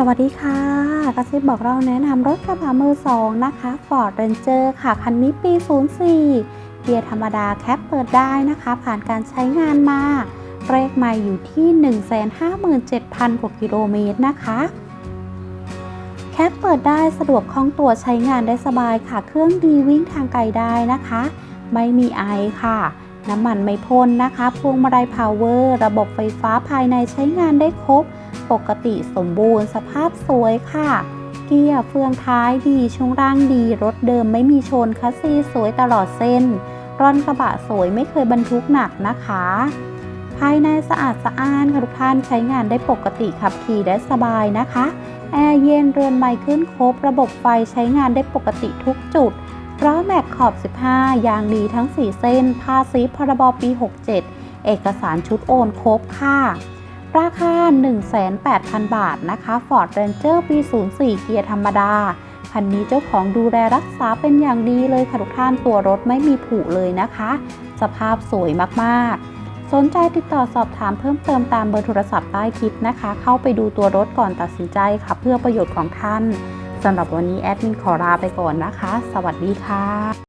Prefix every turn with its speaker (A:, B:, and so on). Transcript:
A: สวัสดีค่ะกระซิบบอกเราแนะนำรถกระบะมือสองนะคะ Ford Ranger ค่ะ คันนี้ปี 04 เกียร์ธรรมดาแคปเปิดได้นะคะ ผ่านการใช้งานมาเลขใหม่อยู่ที่ 157,000 กว่ากิโลเมตรนะคะ แคปเปิดได้สะดวกคล่องตัวใช้งานได้สบายค่ะ เครื่องดีวิ่งทางไกลได้นะคะ ไม่มีไอค่ะ น้ำมันไม่พ่นนะคะ พวงมาลัยพาวเวอร์ระบบไฟฟ้าภายในใช้งานได้ครบ ปกติสมบูรณ์ สภาพสวยค่ะ เกียร์เฟืองท้ายดี ช่วงล่างดี รถเดิมไม่มีชน คัสซีสวยตลอดเส้น ร่อนกระบะสวยไม่เคยบรรทุกหนักนะคะ ภายในสะอาดสะอ้านค่ะทุกท่านใช้งานได้ปกติขับขี่ได้สบายนะคะ แอร์เย็นเรือนไมขึ้นครบ ระบบไฟใช้งานได้ปกติทุกจุด ล้อแม็กขอบ 15 ยางดีทั้ง 4 เส้น ภาษีพรบปี 67 เอกสารชุดโอนครบค่ะ ราคา18,000 บาทนะคะ Ford Ranger ปี 04 เกียร์ธรรมดา คันนี้เจ้าของดูแลรักษาเป็นอย่างดีเลยค่ะทุกท่านตัวรถไม่มีผุเลยนะคะ สภาพสวยมากๆสนใจติดต่อสอบถามเพิ่มเติมตามเบอร์โทรศัพท์ใต้คลิปนะคะ เข้าไปดูตัวรถก่อนตัดสินใจค่ะ เพื่อประโยชน์ของท่าน สำหรับวันนี้แอดมินขอลาไปก่อนนะคะ สวัสดีค่ะ